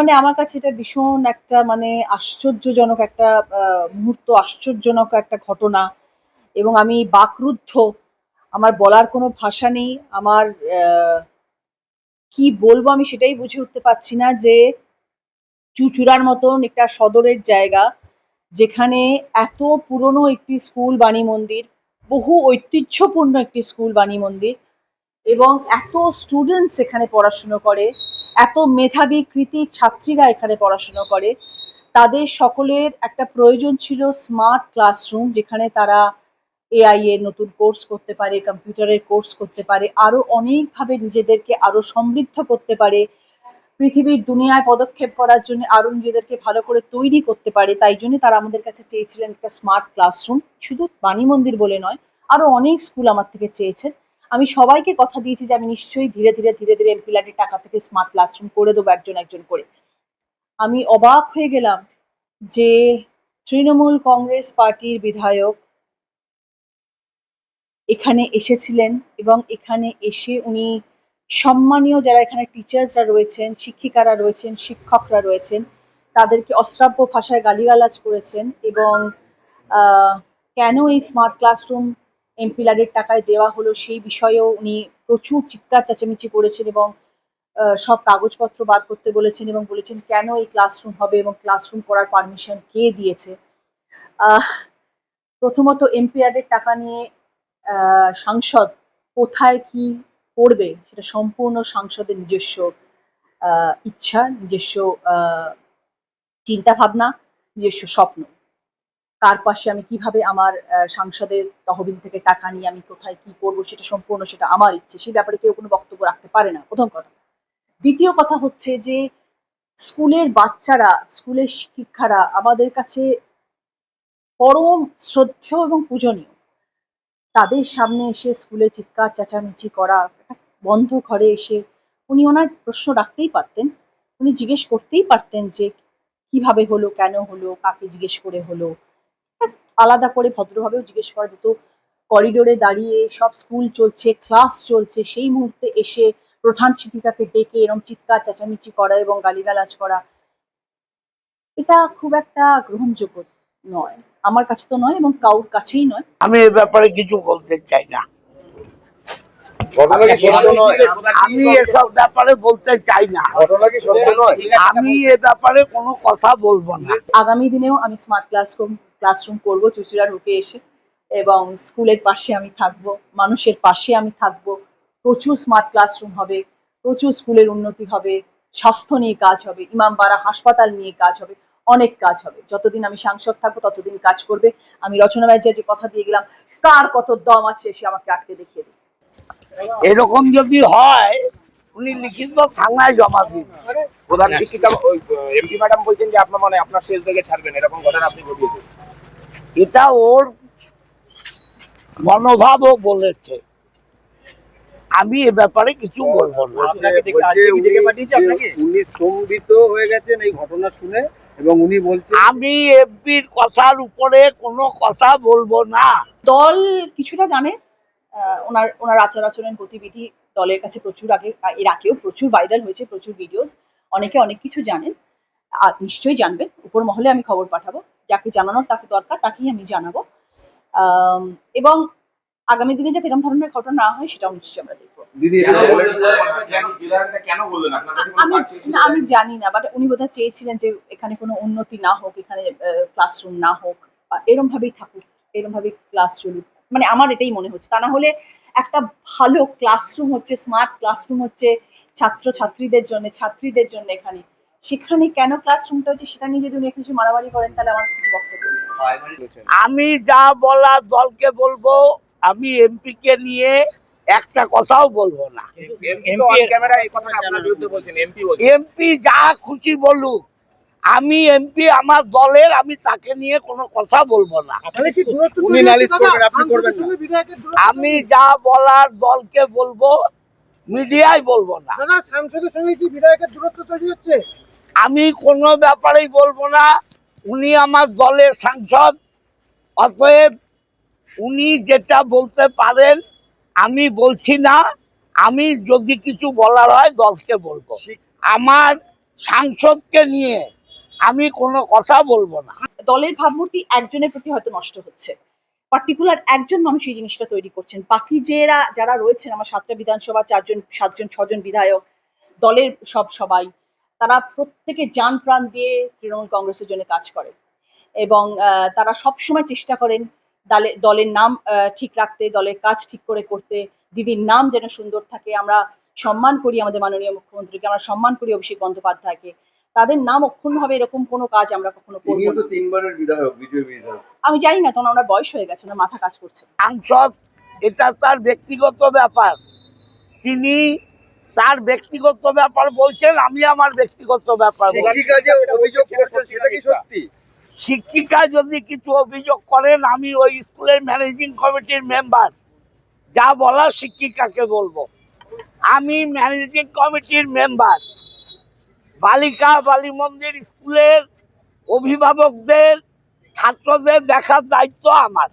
মানে আমার কাছে এটা ভীষণ একটা মানে আশ্চর্যজনক একটা মুহূর্ত, আশ্চর্যজনক একটা ঘটনা। এবং আমি বাকরুদ্ধ। আমার বলার কোনো ভাষা নেই। আমার কি বলব আমি সেটাই বুঝে উঠতে পারছি না যে চুচুড়ার মতন একটা সদরের জায়গা, যেখানে এত পুরনো একটি স্কুল বাণী মন্দির, বহু ঐতিহ্যপূর্ণ একটি স্কুল বাণী মন্দির, এবং এত স্টুডেন্টস এখানে পড়াশুনো করে। এত মেধাবী কৃতি ছাত্রীরা এখানে পড়াশুনো করে। তাদের সকলের একটা প্রয়োজন ছিল স্মার্ট ক্লাসরুম যেখানে তারা এআই এর নতুন কোর্স করতে পারে কম্পিউটারের কোর্স করতে পারে, আরও অনেকভাবে নিজেদেরকে আরও সমৃদ্ধ করতে পারে। পৃথিবীর দুনিয়ায় পদক্ষেপ করার জন্য আরও নিজেদেরকে ভালো করে তৈরি করতে পারে। তাই জন্য তারা আমাদের কাছে চেয়েছিলেন একটা স্মার্ট ক্লাসরুম শুধু বাণী মন্দির বলে নয়, আরও অনেক স্কুল আমার থেকে চেয়েছেন। আমি সবাইকে কথা দিয়েছি যে আমি নিশ্চয়ই ধীরে ধীরে ধীরে ধীরে এমপিলাটের টাকা থেকে স্মার্ট ক্লাসরুম করে দেবো একজন একজন করে। আমি অবাক হয়ে গেলাম যে তৃণমূল কংগ্রেস পার্টির বিধায়ক এখানে এসেছিলেন এবং এখানে এসে উনি সম্মানীয় যারা এখানে টিচার্সরা রয়েছেন, শিক্ষিকারা রয়েছেন, শিক্ষকরা রয়েছেন, তাদেরকে অশ্রাব্য ভাষায় গালিগালাজ করেছেন এবং কেন এই স্মার্ট ক্লাসরুম এমপিলারের টাকায় দেওয়া হলো, সেই বিষয়েও উনি প্রচুর চিৎকার চেঁচামেচি করেছেন এবং সব কাগজপত্র বার করতে বলেছেন এবং বলেছেন, কেন এই ক্লাসরুম হবে এবং ক্লাসরুম করার পারমিশন কে দিয়েছে? প্রথমত এমপিআরের টাকা নিয়ে সাংসদ কোথায় কি করবে সেটা সম্পূর্ণ সাংসদের নিজস্ব ইচ্ছা, নিজস্ব চিন্তা ভাবনা নিজস্ব স্বপ্ন। কার পাশে আমি কীভাবে আমার সাংসদের তহবিল থেকে টাকা নিয়ে আমি কোথায় কি করব, সেটা সম্পূর্ণ সেটা আমার ইচ্ছে, সেই ব্যাপারে কেউ কোনো বক্তব্য রাখতে পারে না। প্রথম কথা। দ্বিতীয় কথা হচ্ছে যে, স্কুলের বাচ্চারা, স্কুলের শিক্ষারা আমাদের কাছে পরম শ্রদ্ধেয় এবং পূজনীয়। তাদের সামনে এসে স্কুলে চিৎকার, চেঁচামেচি করা বন্ধ ঘরে এসে উনি ওনার প্রশ্ন রাখতেই পারতেন। উনি জিজ্ঞেস করতেই পারতেন যে, কীভাবে হলো, কেন হলো, কাকে জিজ্ঞেস করে হলো? আলাদা করে ভদ্রভাবেও জিজ্ঞেস করা যেত করিডোরে দাঁড়িয়ে সব স্কুল চলছে ক্লাস চলছে, সেই মুহূর্তে এসে প্রধান শিক্ষিকাকে ডেকে এরম চিৎকার, চেঁচামেচি করা এবং গালিগালাজ করা। এটা খুব একটা গ্রহণযোগ্য নয়। আমার কাছে তো নয় এবং কাউর কাছেই নয়। আমি এ ব্যাপারে কিছু বলতে চাই না ঘটনা কি সত্য নয় আমি এসব ব্যাপারে বলতে চাই না। ঘটনা কি সত্য নয়? আমি এ ব্যাপারে কোনো কথা বলব না। আগামী দিনেও আমি স্মার্ট ক্লাসরুম ক্লাসরুম করব চুচুড়া রূপে এসে। এবং স্কুলের পাশে আমি থাকব মানুষের পাশে আমি থাকব। প্রচুর স্মার্ট ক্লাসরুম হবে প্রচুর স্কুলের উন্নতি হবে স্বাস্থ্য নিয়ে কাজ হবে ইমামবাড়া হাসপাতাল নিয়ে কাজ হবে অনেক কাজ হবে। যতদিন আমি সাংসদ থাকব ততদিন কাজ করবে। আমি রচনা ব্যানার্জি যে কথা দিয়ে গেলাম কার কত দম আছে সে আমাকে আটকে দেখিয়ে এরকম যদি হয় উনি লিখিত থানায় জমা দিন। প্রধান শিক্ষিকা এমপি ম্যাডাম বলছেন যে আপনার মানে আপনার শেষ থেকে ছাড়বেন এরকম ঘটনা আপনি ঘটিয়েছেন। এটা ওর মনোভাবও বলেছে। আমি এ ব্যাপারে কিছু বলব না। উনি- পাঠিয়েছে যে আপনাকে? উনি স্তম্ভিত হয়ে গেছেন এই ঘটনা শুনে এবং উনি বলছেন আমি এমপির কথার উপরে কোনো কথা বলব না। দল কিছুটা জানে ওনার ওনার আচার আচরণ গতিবিধি দলের কাছে প্রচুর আগে এর আগেও প্রচুর ভাইরাল হয়েছে প্রচুর ভিডিওস অনেকে অনেক কিছু জানেন। আর নিশ্চয়ই জানবেন উপর মহলে আমি খবর পাঠাবো যাকে জানানোর তাকে দরকার তাকেই আমি জানাব। এবং আগামী দিনে যাতে এরকম ধরনের ঘটনা না হয় সেটাও নিশ্চয়ই আমরা দেখব। আমি জানি না বাট উনি বোধহয় চেয়েছিলেন যে এখানে কোনো উন্নতি না হোক এখানে ক্লাসরুম না হোক এরম ভাবেই থাকুক এরম ভাবেই ক্লাস চলুক। মানে আমার এটাই মনে হচ্ছে। তা না হলে একটা ভালো ক্লাসরুম হচ্ছে স্মার্ট ক্লাসরুম হচ্ছে ছাত্র ছাত্রীদের জন্য ছাত্রীদের জন্য এখানে। সেখানে কেন ক্লাসরুমটা হচ্ছে সেটা নিয়ে যদি উনি একটু কিছু মারামারি করেন তাহলে আমার কিছু বক্তব্য আমি যা বলার দলকে বলব আমি এমপি কে নিয়ে একটা কথাও বলব না। এমপি তো অন ক্যামেরা এই কথাটা আপনার বিরুদ্ধে বলছেন এমপি বলছেন। এমপি যা খুশি বলুক। আমি এমপি আমার দলের আমি তাকে নিয়ে কোনো কথা বলব না। উনি নালিশ করবেন আপনি করবেন না। আমি যা বলার দলকে বলব মিডিয়ায় বলব না। দাদা সাংসদের সঙ্গে কি বিধায়কের দূরত্ব তৈরি হচ্ছে? আমি কোনো ব্যাপারেই বলব না। উনি আমার দলের সাংসদ। অতএব উনি যেটা বলতে পারেন আমি বলছি না। আমি যদি কিছু বলার হয় দলকে বলব। আমার সাংসদকে নিয়ে আমি কোনো কথা বলব না। দলের ভাবমূর্তি একজনের প্রতি হয়তো নষ্ট হচ্ছে। পার্টিকুলার একজন মানুষ এই জিনিসটা তৈরি করছেন। বাকি যারা যারা রয়েছেন, আমার সাতটা বিধানসভা, চারজন, সাতজন, ছজন বিধায়ক, দলের সব সবাই, তারা প্রত্যেকে যান প্রাণ দিয়ে তৃণমূল কংগ্রেসের জন্য কাজ করে এবং তারা সব সময় চেষ্টা করেন দলে- দলের নাম ঠিক রাখতে, দলের কাজ ঠিক করে করতে, দিদির নাম যেন সুন্দর থাকে। আমরা সম্মান করি আমাদের মাননীয় মুখ্যমন্ত্রীকে, আমরা সম্মান করি অভিষেক বন্দ্যোপাধ্যায়কে। তাদের নাম অক্ষুণ্ণভাবে এরকম কোনো কাজ আমরা কখনো করব না। তিনবারের বিধায়ক বিজয় বিধায়ক। আমি জানি না তখন ওনার বয়স হয়ে গেছে না মাথা কাজ করছে। সাংসদ এটা তার ব্যক্তিগত ব্যাপার। তিনি তার ব্যক্তিগত ব্যাপার বলছেন আমি আমার ব্যক্তিগত ব্যাপার অভিযোগ করছেন সেটা কি সত্যি? শিক্ষিকা যদি কিছু অভিযোগ করেন আমি ওই স্কুলের ম্যানেজিং কমিটির মেম্বার। যা বলার শিক্ষিকাকে বলব। আমি ম্যানেজিং কমিটির মেম্বার। বালিকা বালি মন্দির স্কুলের অভিভাবকদের ছাত্রদের দেখার দায়িত্ব আমার।